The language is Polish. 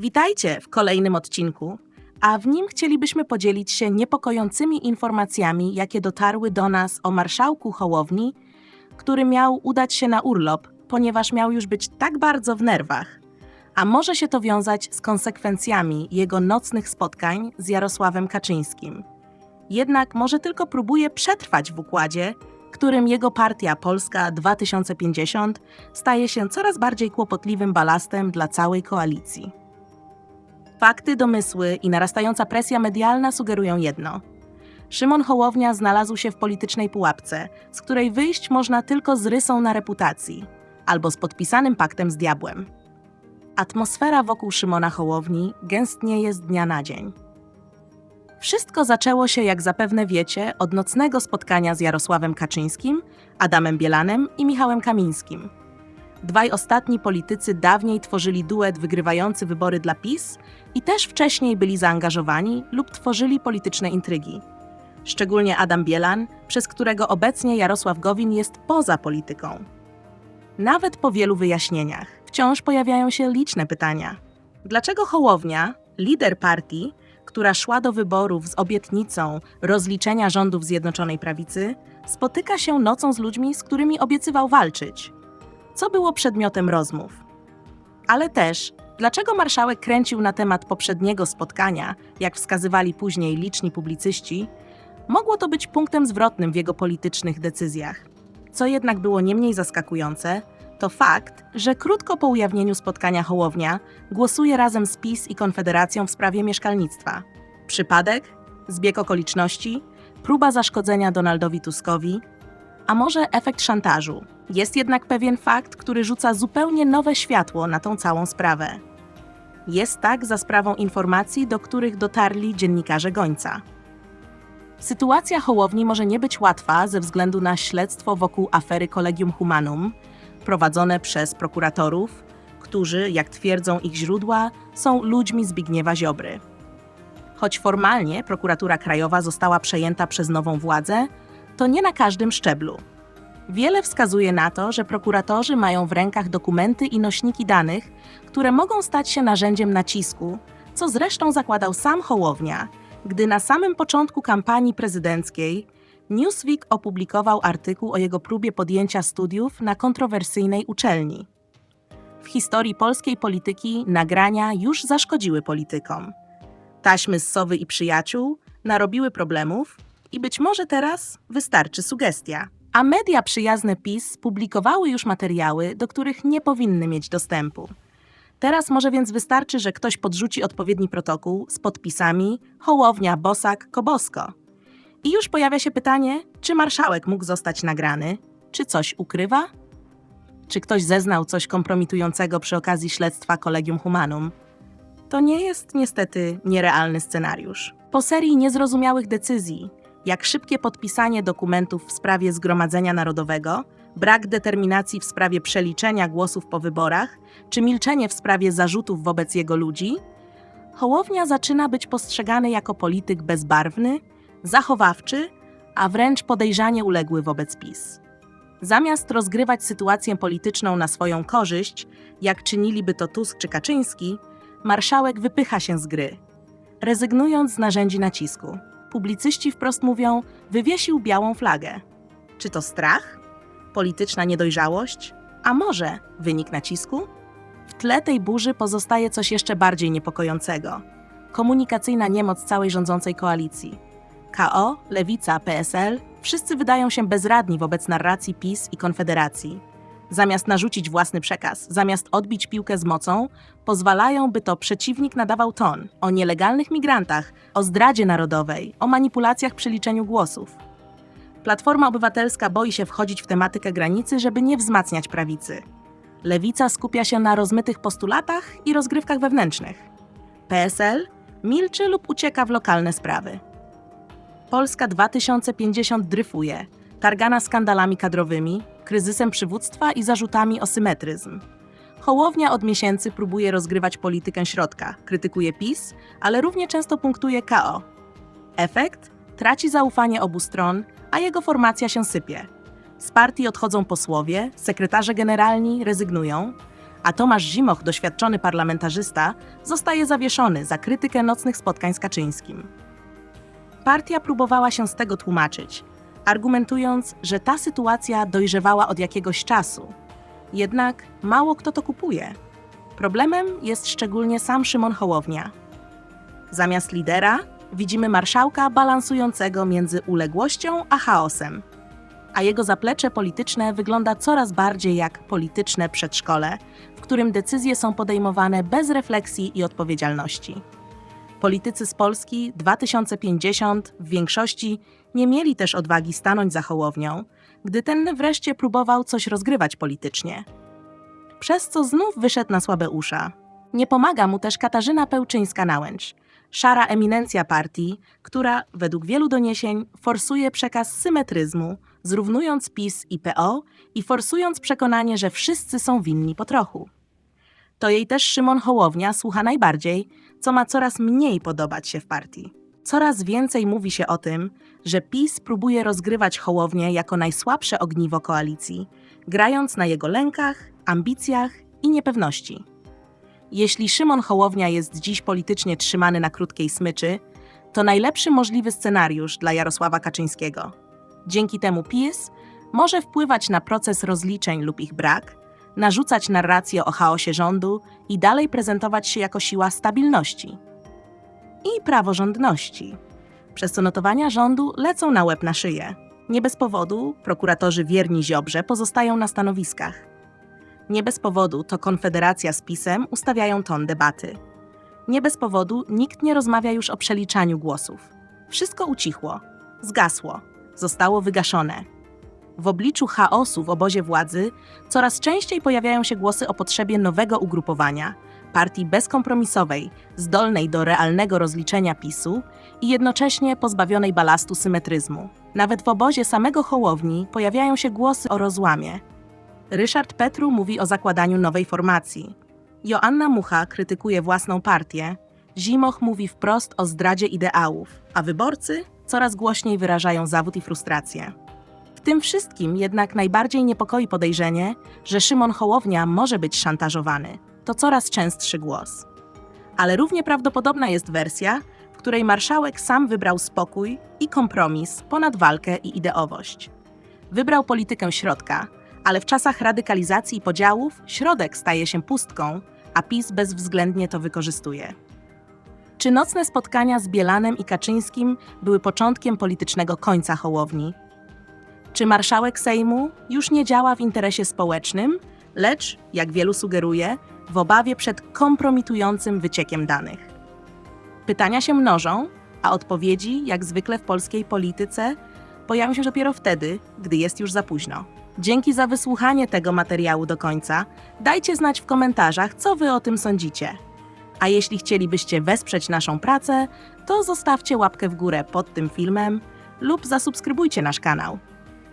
Witajcie w kolejnym odcinku, a w nim chcielibyśmy podzielić się niepokojącymi informacjami, jakie dotarły do nas o marszałku Hołowni, który miał udać się na urlop, ponieważ miał już być tak bardzo w nerwach. A może się to wiązać z konsekwencjami jego nocnych spotkań z Jarosławem Kaczyńskim. Jednak może tylko próbuje przetrwać w układzie, którym jego partia Polska 2050 staje się coraz bardziej kłopotliwym balastem dla całej koalicji. Fakty, domysły i narastająca presja medialna sugerują jedno. Szymon Hołownia znalazł się w politycznej pułapce, z której wyjść można tylko z rysą na reputacji albo z podpisanym paktem z diabłem. Atmosfera wokół Szymona Hołowni gęstnieje z dnia na dzień. Wszystko zaczęło się, jak zapewne wiecie, od nocnego spotkania z Jarosławem Kaczyńskim, Adamem Bielanem i Michałem Kamińskim. Dwaj ostatni politycy dawniej tworzyli duet wygrywający wybory dla PiS i też wcześniej byli zaangażowani lub tworzyli polityczne intrygi. Szczególnie Adam Bielan, przez którego obecnie Jarosław Gowin jest poza polityką. Nawet po wielu wyjaśnieniach wciąż pojawiają się liczne pytania. Dlaczego Hołownia, lider partii, która szła do wyborów z obietnicą rozliczenia rządów Zjednoczonej Prawicy, spotyka się nocą z ludźmi, z którymi obiecywał walczyć? Co było przedmiotem rozmów? Ale też, dlaczego marszałek kręcił na temat poprzedniego spotkania, jak wskazywali później liczni publicyści, mogło to być punktem zwrotnym w jego politycznych decyzjach. Co jednak było nie mniej zaskakujące, to fakt, że krótko po ujawnieniu spotkania Hołownia głosuje razem z PiS i Konfederacją w sprawie mieszkalnictwa. Przypadek? Zbieg okoliczności? Próba zaszkodzenia Donaldowi Tuskowi? A może efekt szantażu? Jest jednak pewien fakt, który rzuca zupełnie nowe światło na tą całą sprawę. Jest tak za sprawą informacji, do których dotarli dziennikarze Gońca. Sytuacja Hołowni może nie być łatwa ze względu na śledztwo wokół afery Collegium Humanum, prowadzone przez prokuratorów, którzy, jak twierdzą ich źródła, są ludźmi Zbigniewa Ziobry. Choć formalnie prokuratura krajowa została przejęta przez nową władzę, to nie na każdym szczeblu. Wiele wskazuje na to, że prokuratorzy mają w rękach dokumenty i nośniki danych, które mogą stać się narzędziem nacisku, co zresztą zakładał sam Hołownia, gdy na samym początku kampanii prezydenckiej Newsweek opublikował artykuł o jego próbie podjęcia studiów na kontrowersyjnej uczelni. W historii polskiej polityki nagrania już zaszkodziły politykom. Taśmy z Sowy i przyjaciół narobiły problemów i być może teraz wystarczy sugestia. A media przyjazne PiS publikowały już materiały, do których nie powinny mieć dostępu. Teraz może więc wystarczy, że ktoś podrzuci odpowiedni protokół z podpisami Hołownia, Bosak, Kobosko. I już pojawia się pytanie, czy marszałek mógł zostać nagrany, czy coś ukrywa? Czy ktoś zeznał coś kompromitującego przy okazji śledztwa Collegium Humanum? To nie jest niestety nierealny scenariusz. Po serii niezrozumiałych decyzji, jak szybkie podpisanie dokumentów w sprawie Zgromadzenia Narodowego, brak determinacji w sprawie przeliczenia głosów po wyborach, czy milczenie w sprawie zarzutów wobec jego ludzi, Hołownia zaczyna być postrzegany jako polityk bezbarwny, zachowawczy, a wręcz podejrzanie uległy wobec PiS. Zamiast rozgrywać sytuację polityczną na swoją korzyść, jak czyniliby to Tusk czy Kaczyński, marszałek wypycha się z gry, rezygnując z narzędzi nacisku. Publicyści wprost mówią, wywiesił białą flagę. Czy to strach? Polityczna niedojrzałość? A może wynik nacisku? W tle tej burzy pozostaje coś jeszcze bardziej niepokojącego. Komunikacyjna niemoc całej rządzącej koalicji. KO, Lewica, PSL wszyscy wydają się bezradni wobec narracji PiS i Konfederacji. Zamiast narzucić własny przekaz, zamiast odbić piłkę z mocą, pozwalają, by to przeciwnik nadawał ton o nielegalnych migrantach, o zdradzie narodowej, o manipulacjach przy liczeniu głosów. Platforma Obywatelska boi się wchodzić w tematykę granicy, żeby nie wzmacniać prawicy. Lewica skupia się na rozmytych postulatach i rozgrywkach wewnętrznych. PSL milczy lub ucieka w lokalne sprawy. Polska 2050 dryfuje, targana skandalami kadrowymi, kryzysem przywództwa i zarzutami o symetryzm. Hołownia od miesięcy próbuje rozgrywać politykę środka, krytykuje PiS, ale równie często punktuje KO. Efekt? Traci zaufanie obu stron, a jego formacja się sypie. Z partii odchodzą posłowie, sekretarze generalni rezygnują, a Tomasz Zimoch, doświadczony parlamentarzysta, zostaje zawieszony za krytykę nocnych spotkań z Kaczyńskim. Partia próbowała się z tego tłumaczyć, argumentując, że ta sytuacja dojrzewała od jakiegoś czasu. Jednak mało kto to kupuje. Problemem jest szczególnie sam Szymon Hołownia. Zamiast lidera widzimy marszałka balansującego między uległością a chaosem, a jego zaplecze polityczne wygląda coraz bardziej jak polityczne przedszkole, w którym decyzje są podejmowane bez refleksji i odpowiedzialności. Politycy z Polski 2050 w większości nie mieli też odwagi stanąć za Hołownią, gdy ten wreszcie próbował coś rozgrywać politycznie. Przez co znów wyszedł na słabe usza. Nie pomaga mu też Katarzyna Pełczyńska-Nałęcz, szara eminencja partii, która, według wielu doniesień, forsuje przekaz symetryzmu, zrównując PiS i PO i forsując przekonanie, że wszyscy są winni po trochu. To jej też Szymon Hołownia słucha najbardziej, co ma coraz mniej podobać się w partii. Coraz więcej mówi się o tym, że PiS próbuje rozgrywać Hołownię jako najsłabsze ogniwo koalicji, grając na jego lękach, ambicjach i niepewności. Jeśli Szymon Hołownia jest dziś politycznie trzymany na krótkiej smyczy, to najlepszy możliwy scenariusz dla Jarosława Kaczyńskiego. Dzięki temu PiS może wpływać na proces rozliczeń lub ich brak, narzucać narrację o chaosie rządu i dalej prezentować się jako siła stabilności i praworządności, przez co notowania rządu lecą na łeb na szyję. Nie bez powodu prokuratorzy wierni Ziobrze pozostają na stanowiskach. Nie bez powodu to Konfederacja z PiSem ustawiają ton debaty. Nie bez powodu nikt nie rozmawia już o przeliczaniu głosów. Wszystko ucichło, zgasło, zostało wygaszone. W obliczu chaosu w obozie władzy coraz częściej pojawiają się głosy o potrzebie nowego ugrupowania, partii bezkompromisowej, zdolnej do realnego rozliczenia PiSu i jednocześnie pozbawionej balastu symetryzmu. Nawet w obozie samego Hołowni pojawiają się głosy o rozłamie. Ryszard Petru mówi o zakładaniu nowej formacji. Joanna Mucha krytykuje własną partię. Zimoch mówi wprost o zdradzie ideałów, a wyborcy coraz głośniej wyrażają zawód i frustrację. Tym wszystkim jednak najbardziej niepokoi podejrzenie, że Szymon Hołownia może być szantażowany. To coraz częstszy głos. Ale równie prawdopodobna jest wersja, w której marszałek sam wybrał spokój i kompromis ponad walkę i ideowość. Wybrał politykę środka, ale w czasach radykalizacji i podziałów środek staje się pustką, a PiS bezwzględnie to wykorzystuje. Czy nocne spotkania z Bielanem i Kaczyńskim były początkiem politycznego końca Hołowni? Czy marszałek Sejmu już nie działa w interesie społecznym, lecz, jak wielu sugeruje, w obawie przed kompromitującym wyciekiem danych? Pytania się mnożą, a odpowiedzi, jak zwykle w polskiej polityce, pojawią się dopiero wtedy, gdy jest już za późno. Dzięki za wysłuchanie tego materiału do końca. Dajcie znać w komentarzach, co Wy o tym sądzicie. A jeśli chcielibyście wesprzeć naszą pracę, to zostawcie łapkę w górę pod tym filmem lub zasubskrybujcie nasz kanał.